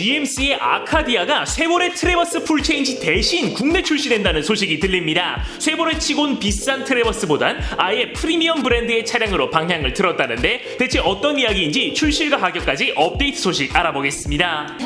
GMC의 아카디아가 쉐보레 트레버스 풀체인지 대신 국내 출시된다는 소식이 들립니다. 쉐보레 치곤 비싼 트레버스보단 아예 프리미엄 브랜드의 차량으로 방향을 틀었다는데 대체 어떤 이야기인지 출시일과 가격까지 업데이트 소식 알아보겠습니다.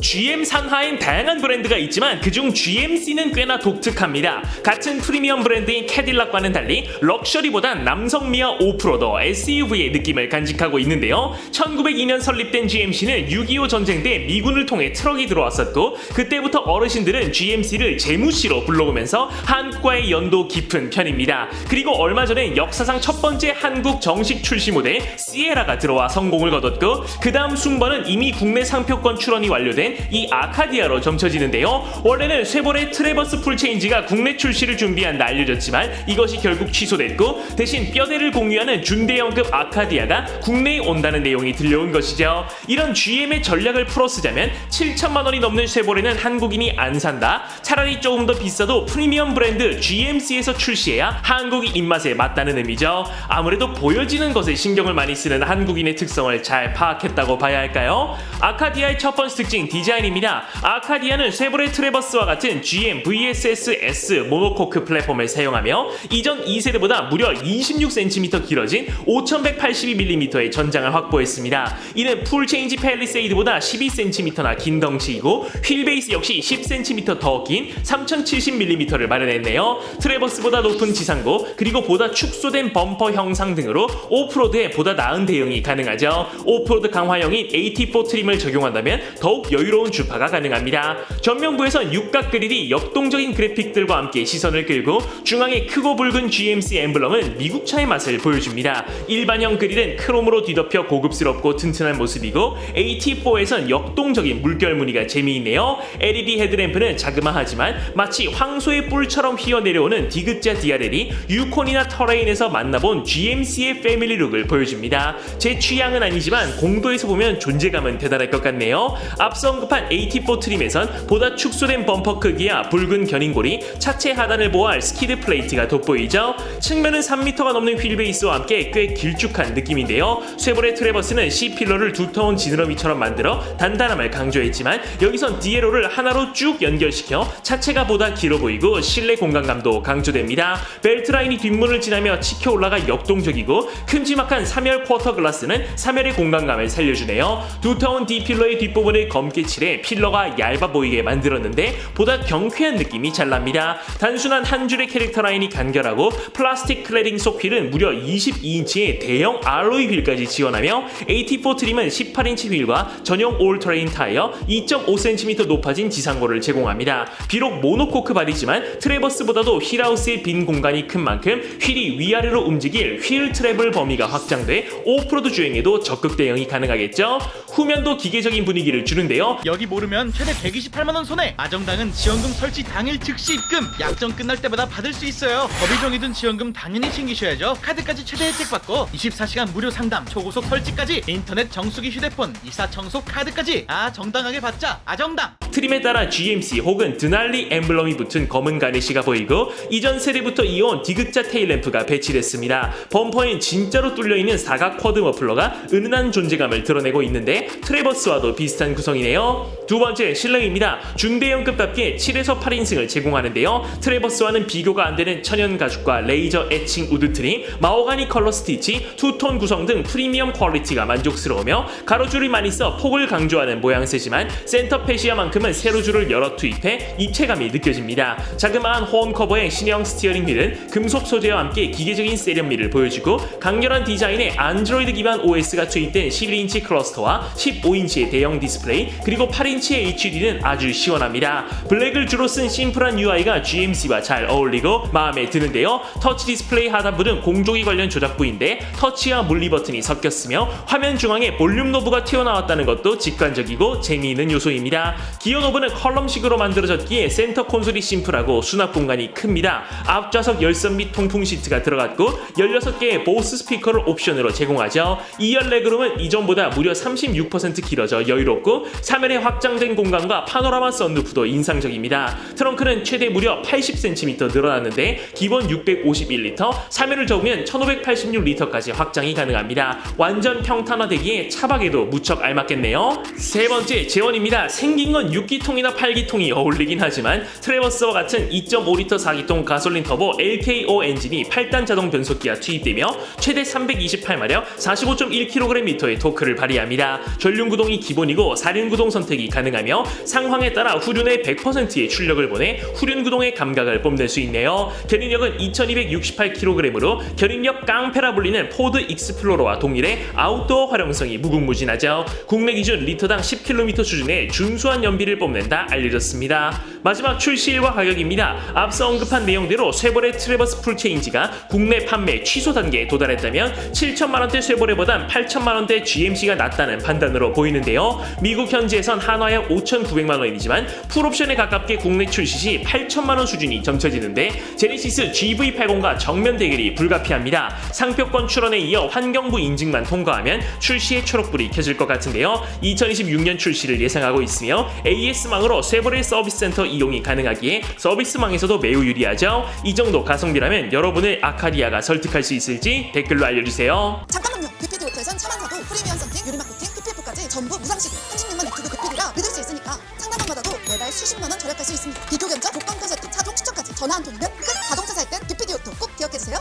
GM 산하엔 다양한 브랜드가 있지만 그중 GMC는 꽤나 독특합니다. 같은 프리미엄 브랜드인 캐딜락과는 달리 럭셔리보단 남성미와 오프로더 SUV의 느낌을 간직하고 있는데요. 1902년 설립된 GMC는 6.25 전쟁 때 미군을 통해 트럭이 들어왔었고 그때부터 어르신들은 GMC를 재무씨로 불러오면서 한국과의 연도 깊은 편입니다. 그리고 얼마 전에 역사상 첫 번째 한국 정식 출시 모델 시에라가 들어와 성공을 거뒀고 그 다음 순번은 이미 국내 상표권 출원이 완료된 이 아카디아로 점쳐지는데요. 원래는 쉐보레 트레버스 풀체인지가 국내 출시를 준비한다 알려졌지만 이것이 결국 취소됐고 대신 뼈대를 공유하는 준대형급 아카디아가 국내에 온다는 내용이 들려온 것이죠. 이런 GM의 전략을 풀어쓰자면 7천만 원이 넘는 쉐보레는 한국인이 안 산다. 차라리 조금 더 비싸도 프리미엄 브랜드 GMC에서 출시해야 한국인 입맛에 맞다는 의미죠. 아무래도 보여지는 것에 신경을 많이 쓰는 한국인의 특성을 잘 파악했다고 봐야 할까요? 아카디아의 첫 번째 특징 디자인입니다. 아카디아는 쉐보레 트레버스와 같은 GM VSS-S 모노코크 플랫폼을 사용하며 이전 2세대보다 무려 26cm 길어진 5182mm의 전장을 확보했습니다. 이는 풀체인지 팰리세이드보다 12cm나 긴 덩치이고 휠베이스 역시 10cm 더 긴 3070mm를 마련했네요. 트레버스보다 높은 지상고 그리고 보다 축소된 범퍼 형상 등으로 오프로드에 보다 나은 대응이 가능하죠. 오프로드 강화형인 AT4 트림을 적용한다면 더욱 여유 로운 주파가 가능합니다. 전면부에선 육각 그릴이 역동적인 그래픽들과 함께 시선을 끌고 중앙에 크고 붉은 GMC 엠블럼은 미국차의 맛을 보여줍니다. 일반형 그릴은 크롬으로 뒤덮여 고급스럽고 튼튼한 모습이고 AT4에선 역동적인 물결 무늬가 재미있네요. LED 헤드램프는 자그마하지만 마치 황소의 뿔처럼 휘어내려오는 디귿자 DRL이 유콘이나 터레인에서 만나본 GMC의 패밀리 룩을 보여줍니다. 제 취향은 아니지만 공도에서 보면 존재감은 대단할 것 같네요. 앞서 언급한 AT4 트림에선 보다 축소된 범퍼 크기와 붉은 견인골이 차체 하단을 보호할 스키드 플레이트가 돋보이죠. 측면은 3m가 넘는 휠베이스와 함께 꽤 길쭉한 느낌인데요. 쉐보레 트레버스는 C필러를 두터운 지느러미처럼 만들어 단단함을 강조했지만 여기선 디에로를 하나로 쭉 연결시켜 차체가 보다 길어 보이고 실내 공간감도 강조됩니다. 벨트 라인이 뒷문을 지나며 치켜 올라가 역동적이고 큼지막한 3열 쿼터 글라스는 3열의 공간감을 살려주네요. 두터운 D필러의 뒷부분을 검게 칠해 필러가 얇아 보이게 만들었는데 보다 경쾌한 느낌이 잘 납니다. 단순한 한 줄의 캐릭터 라인이 간결하고 플라스틱 클레딩 속 휠은 무려 22인치의 대형 알로이 휠까지 지원하며 AT4 트림은 18인치 휠과 전용 올터레인 타이어 2.5cm 높아진 지상고를 제공합니다. 비록 모노코크 바디지만 트레버스보다도 휠하우스의 빈 공간이 큰 만큼 휠이 위아래로 움직일 휠 트래블 범위가 확장돼 오프로드 주행에도 적극 대응이 가능하겠죠. 후면도 기계적인 분위기를 주는데 요. 여기 모르면 최대 128만원 손해. 아정당은 지원금 설치 당일 즉시 입금. 약정 끝날 때마다 받을 수 있어요. 법이 정해둔 지원금 당연히 챙기셔야죠. 카드까지 최대 혜택 받고 24시간 무료 상담 초고속 설치까지 인터넷 정수기 휴대폰 이사 청소 카드까지. 아 정당하게 받자. 아정당 트림에 따라 GMC 혹은 드날리 엠블럼이 붙은 검은 가니시가 보이고 이전 세대부터 이어온 디귿자 테일램프가 배치됐습니다. 범퍼엔 진짜로 뚫려있는 사각 쿼드 머플러가 은은한 존재감을 드러내고 있는데 트레버스와도 비슷한 구성이네요. 두 번째 실내입니다. 중대형급답게 7에서 8인승을 제공하는데요. 트레버스와는 비교가 안 되는 천연 가죽과 레이저 애칭 우드 트림, 마호가니 컬러 스티치, 투톤 구성 등 프리미엄 퀄리티가 만족스러우며 가로줄이 많이 써 폭을 강조하는 모양새지만 센터 페시아만큼 은 세로줄을 여러 투입해 입체감이 느껴집니다. 자그마한 호언 커버의 신형 스티어링 휠은 금속 소재와 함께 기계적인 세련미를 보여주고 강렬한 디자인에 안드로이드 기반 OS가 투입된 11인치 클러스터와 15인치의 대형 디스플레이 그리고 8인치의 HD는 아주 시원합니다. 블랙을 주로 쓴 심플한 UI가 GMC와 잘 어울리고 마음에 드는데요. 터치 디스플레이 하단부는 공조기 관련 조작부인데 터치와 물리 버튼이 섞였으며 화면 중앙에 볼륨 노브가 튀어나왔다는 것도 직관적이고 재미있는 요소입니다. 기어 노브는 컬럼식으로 만들어졌기에 센터 콘솔이 심플하고 수납 공간이 큽니다. 앞좌석 열선 및 통풍 시트가 들어갔고 16개의 보스 스피커를 옵션으로 제공하죠. 2열 레그룸은 이전보다 무려 36% 길어져 여유롭고 3열의 확장된 공간과 파노라마 썬루프도 인상적입니다. 트렁크는 최대 무려 80cm 늘어났는데 기본 651리터, 3열을 접으면 1586리터까지 확장이 가능합니다. 완전 평탄화되기에 차박에도 무척 알맞겠네요. 세 번째 재원입니다. 생긴 건 6기통이나 8기통이 어울리긴 하지만 트레버스와 같은 2.5리터 4기통 가솔린 터보 LKO 엔진이 8단 자동 변속기가 투입되며 최대 328마력 45.1kgm의 토크를 발휘합니다. 전륜 구동이 기본이고 4륜 구동 선택이 가능하며 상황에 따라 후륜의 100%의 출력을 보내 후륜 구동의 감각을 뽐낼 수 있네요. 견인력은 2268kg으로 견인력 깡패라 불리는 포드 익스플로러와 동일해 아웃도어 활용성이 무궁무진하죠. 국내 기준 리터당 10km 수준의 준수한 연비를 뽐낸다 알려졌습니다. 마지막 출시일과 가격입니다. 앞서 언급한 내용대로 쉐보레 트레버스 풀체인지가 국내 판매 취소 단계에 도달했다면 7천만원대 쉐보레보단 8천만원대 GMC가 낫다는 판단으로 보이는데요. 미국 현지에선 한화약 5,900만원이지만 풀옵션에 가깝게 국내 출시 시 8천만원 수준이 점쳐지는데 제네시스 GV80과 정면 대결이 불가피합니다. 상표권 출원에 이어 환경부 인증만 통과하면 출시에 초록불이 켜질 것 같은데요. 2026년 출시를 예상하고 있으며 AS망으로 쉐보레 서비스 센터 이용이 가능하기에 서비스망에서도 매우 유리하죠. 이 정도 가성비라면 여러분을 아카디아가 설득할 수 있을지 댓글로 알려주세요. 잠깐만요. 비피드 오토에선 차만 사도 프리미엄 썬팅, 유리막 코팅, PPF까지 전부 무상식 36만 유튜브 비피드라 믿을 수 있으니까 상담원마다도 매달 수십만 원 절약할 수 있습니다. 비교 견적, 복권권 세트, 차종 추천까지 전화 한 통이면 끝! 자동차 살땐 비피드 오토 꼭 기억해주세요.